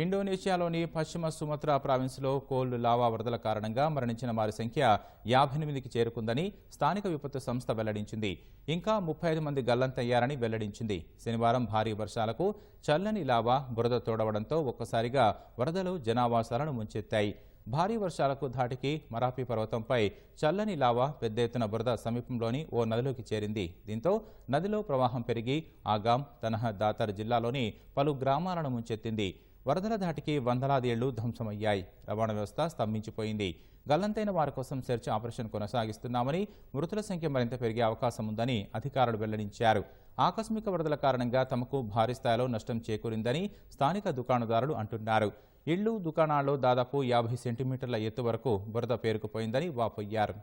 ఇండోనేషియాలోని పశ్చిమ సుమత్రా ప్రావిన్స్లో cold lava వరదల కారణంగా మరణించిన వారి సంఖ్య యాభై ఎనిమిదికి చేరుకుందని స్థానిక విపత్తు సంస్థ వెల్లడించింది. ఇంకా ముప్పై ఐదు మంది గల్లంతయ్యారని వెల్లడించింది. శనివారం భారీ వర్షాలకు చల్లని లావా బురద తోడవడంతో ఒక్కసారిగా వరదలు జనావాసాలను ముంచెత్తాయి. భారీ వర్షాలకు ధాటికి మరాపీ పర్వతంపై చల్లని లావా పెద్ద ఎత్తున బురద సమీపంలోని ఓ నదిలోకి చేరింది. దీంతో నదిలో ప్రవాహం పెరిగి ఆగాం తనహ దాతర్ జిల్లాలోని పలు గ్రామాలను ముంచెత్తింది. వరదల ధాటికి వందలాది ఏళ్ళు ధ్వంసమయ్యాయి. రవాణా వ్యవస్థ స్తంభించిపోయింది. గల్లంతైన వారి కోసం సెర్చ్ ఆపరేషన్ కొనసాగిస్తున్నామని మృతుల సంఖ్య మరింత పెరిగే అవకాశం ఉందని అధికారులు వెల్లడించారు. ఆకస్మిక వరదల కారణంగా తమకు భారీ స్థాయిలో నష్టం చేకూరిందని స్థానిక దుకాణదారులు అంటున్నారు. ఇళ్ళు దుకాణాల్లో దాదాపు యాభై సెంటీమీటర్ల ఎత్తు వరకు బురద పేరుకుపోయిందని వాపోయారు.